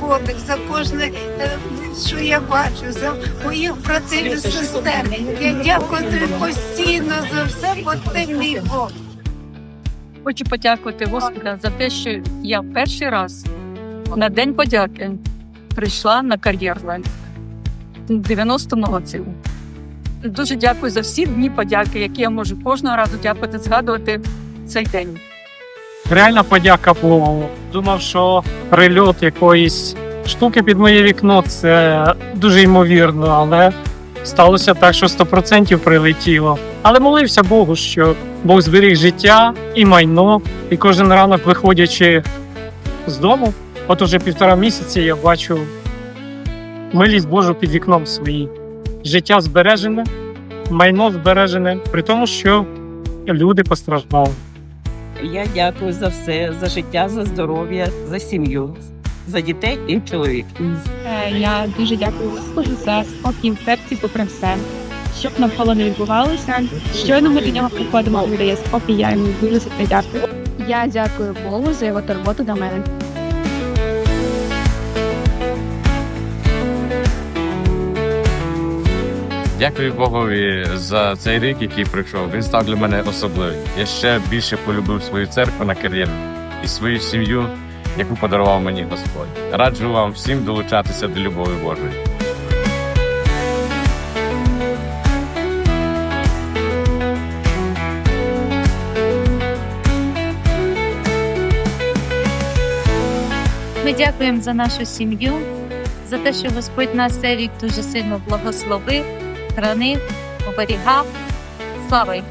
подих, за кожне, е, що я бачу, за моїх братів і сестер. Я дякую тобі постійно за все, бо ти мій Бог. Хочу подякувати Господа за те, що я перший раз на День подяки прийшла на кар'єрленд 90 році. Дуже дякую за всі дні подяки, які я можу кожного разу дякувати, згадувати цей день. Реальна подяка Богу. Думав, що прильот якоїсь штуки під моє вікно це дуже ймовірно, але сталося так, що 100% прилетіло. Але молився Богу, що Бог зберіг життя і майно, і кожен ранок, виходячи з дому, от уже півтора місяці я бачу милість Божу під вікном своїм. Життя збережене, майно збережене, при тому, що люди постраждали. Я дякую за все, за життя, за здоров'я, за сім'ю, за дітей і чоловіка. Е, Я дуже дякую Господу за спокій в серці попри все. Щоб навколо не відбувалося, щойно ми до нього приходимо, він дає спокій, я йому дуже за це дякую. Я дякую Богу за його турботу до мене. Дякую Богові за цей рік, який пройшов. Він став для мене особливий. Я ще більше полюбив свою церкву на кар'єру і свою сім'ю, яку подарував мені Господь. Раджу вам всім долучатися до любові Божої. Ми дякуємо за нашу сім'ю, за те, що Господь нас цей рік дуже сильно благословив, хранив, оберігав. Слава йому!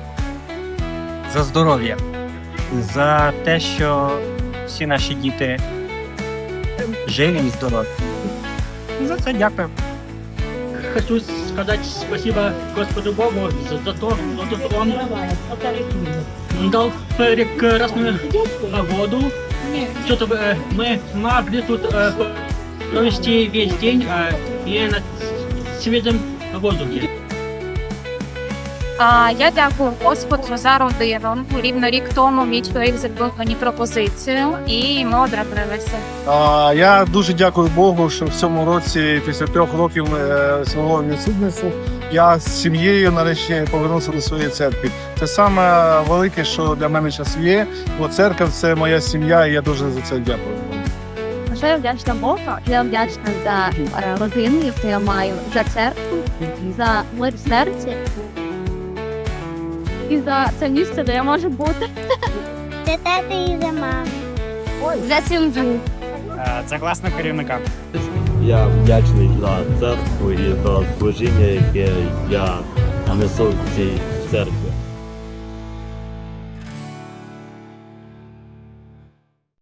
за здоров'я, за те, що всі наші діти живі і здорові. За це дякую. Хочу сказать спасибо Господу Богу за, за то, что Он дал прекрасную погоду, чтобы э, мы могли тут э, провести весь день э, и на свежем воздухе. А я дякую Господу за родину. Рівно рік тому мій чоловік зробив мені пропозицію, і ми одружилися. А, я дуже дякую Богу, що в цьому році, після трьох років е, свого відсутності, я з сім'єю нарешті повернувся до своєї церкви. Це саме велике, що для мене зараз є, бо церква це моя сім'я, і я дуже за це дякую. Що я вдячна Богу, я вдячна за е, родину, яку я маю, за церкву, за мир в серці і за це місце, де я можу бути. За тата і за маму. За сім'ю. Це класна керівника. Я вдячний за церкву і за служіння, яке я несу в цій церкві.